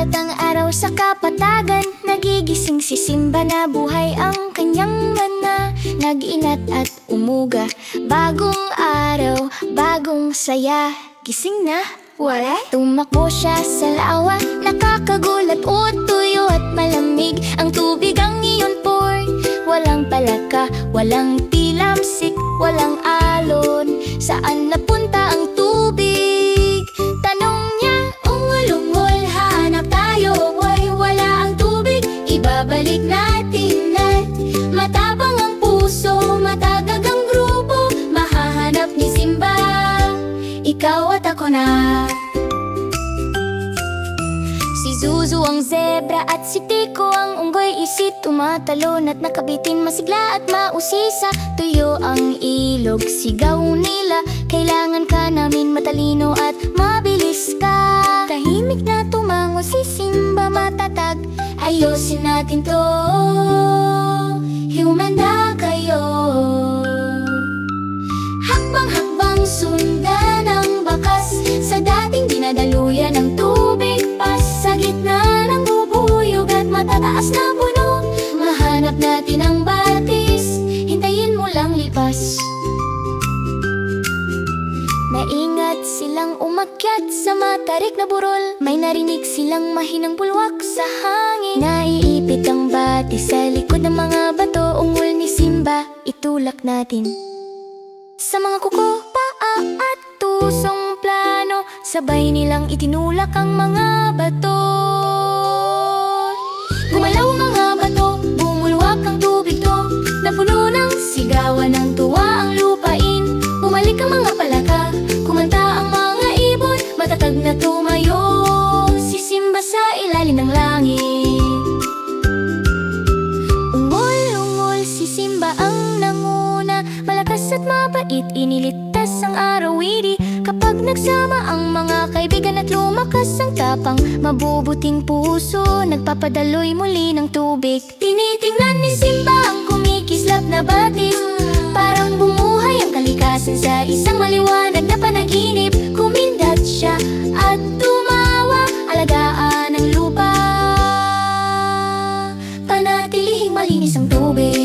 araw sa kapatagan Nagigising si Simba na buhay ang kanyang mana. Nag-inat at umuga Bagong araw, bagong saya. Gising na, wala? Tumakbo siya sa lawa Nakakagulat o tuyo at malamig. Ang tubig ang iyon port Walang palaka, walang Ikaw at ako na. Si Zuzu ang zebra at si Tiko ang unggoy. Isit tumatalon at nakabitin Masigla at mausisa. Tuyo ang ilog, sigaw nila. Kailangan ka namin matalino at mabilis ka. Tahimik na tumango si Simba matatag. Ayosin natin to. Kayo Sa dating dinadaluyan ng tubig pas Sa gitna ng bubuyog at matataas na puno. Mahanap natin ang batis Hintayin mo lang lipas. Naingat silang umakyat sa matarik na burol. May narinig silang mahinang bulwak sa hangin. Naiipit ang bati sa likod ng mga bato Ungol ni Simba, itulak natin Sa mga kuko, paa at tusong Sabay nilang itinulak ang mga bato. Gumalaw mga bato, bumulwak ang tubig to. Napuno ng sigawan ng tuwa ang lupain. Bumalik ang mga palaka, kumanta ang mga ibon. Matatag na tumayo, si Simba sa ilalim ng langit. Ungol-ungol si Simba ang nanguna. Malakas at mabait, inilitas ang arawiri Kapag nagsama ang mga kaibigan at lumakas ang tapang Mabubuting puso, nagpapadaloy muli ng tubig. Tinitingnan ni Simba ang kumikislap na batis Parang bumuhay ang kalikasan sa isang maliwanag na panaginip. Kumindat siya at tumawa, alagaan ang lupa. Panatilihing malinis ang tubig.